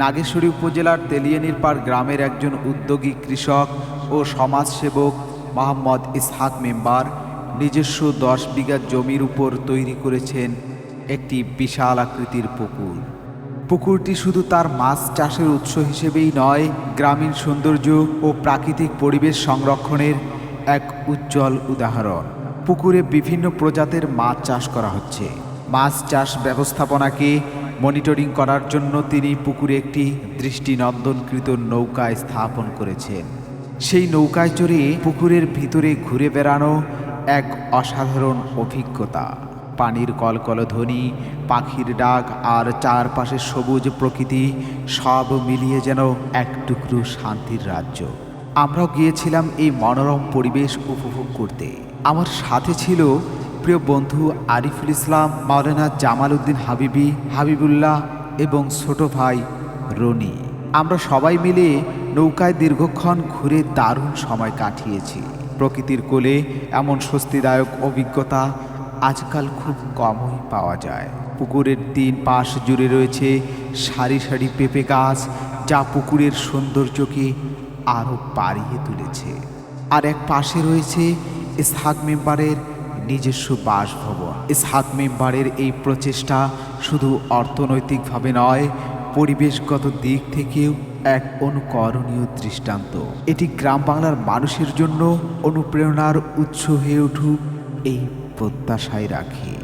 নাগেশ্বরী উপজেলার তেলিয়ানির পাড় গ্রামের একজন উদ্যোগী কৃষক ও সমাজসেবক মোহাম্মদ ইসহাক মেম্বার নিজস্ব দশ বিঘা জমির উপর তৈরি করেছেন একটি বিশাল আকৃতির পুকুর। পুকুরটি শুধু তার মাছ চাষের উৎস হিসেবেই নয়, গ্রামীণ সৌন্দর্য ও প্রাকৃতিক পরিবেশ সংরক্ষণের এক উজ্জ্বল উদাহরণ। পুকুরে বিভিন্ন প্রজাতির মাছ চাষ করা হচ্ছে। মাছ চাষ ব্যবস্থাপনাকে মনিটরিং করার জন্য তিনি পুকুরে একটি দৃষ্টিনন্দনকৃত নৌকা স্থাপন করেছেন। সেই নৌকায় চড়ে পুকুরের ভিতরে ঘুরে বেড়ানো এক অসাধারণ অভিজ্ঞতা। পানির কলকলধ্বনি পাখির ডাক আর চারপাশের সবুজ প্রকৃতি সব মিলিয়ে যেন এক টুকরো শান্তির রাজ্য। আমরাও গিয়েছিলাম এই মনোরম পরিবেশ উপভোগ করতে। আমার সাথে ছিল প্রিয় বন্ধু আরিফুল ইসলাম, মাওলানা জামাল উদ্দিন হাবিবি, হাবিবুল্লাহ এবং ছোট ভাই রনি। আমরা সবাই মিলে নৌকায় দীর্ঘক্ষণ ঘুরে দারুণ সময় কাটিয়েছি। প্রকৃতির কোলে এমন স্বস্তিদায়ক অভিজ্ঞতা আজকাল খুব কমই পাওয়া যায়। পুকুরের তিন পাশ জুড়ে রয়েছে সারি সারি পেঁপে গাছ, যা পুকুরের সৌন্দর্যকে আরও বাড়িয়ে তুলেছে। আর এক পাশে রয়েছে ইসহাক মেম্বারের নিজস্ব বাসভবন। ইসহাক মেম্বারের এই প্রচেষ্টা শুধু অর্থনৈতিকভাবে নয়, পরিবেশগত দিক থেকেও এক অনুকরণীয় দৃষ্টান্ত। এটি গ্রাম বাংলার মানুষের জন্য অনুপ্রেরণার উৎস হয়ে উঠুক এই প্রত্যাশায় রাখি।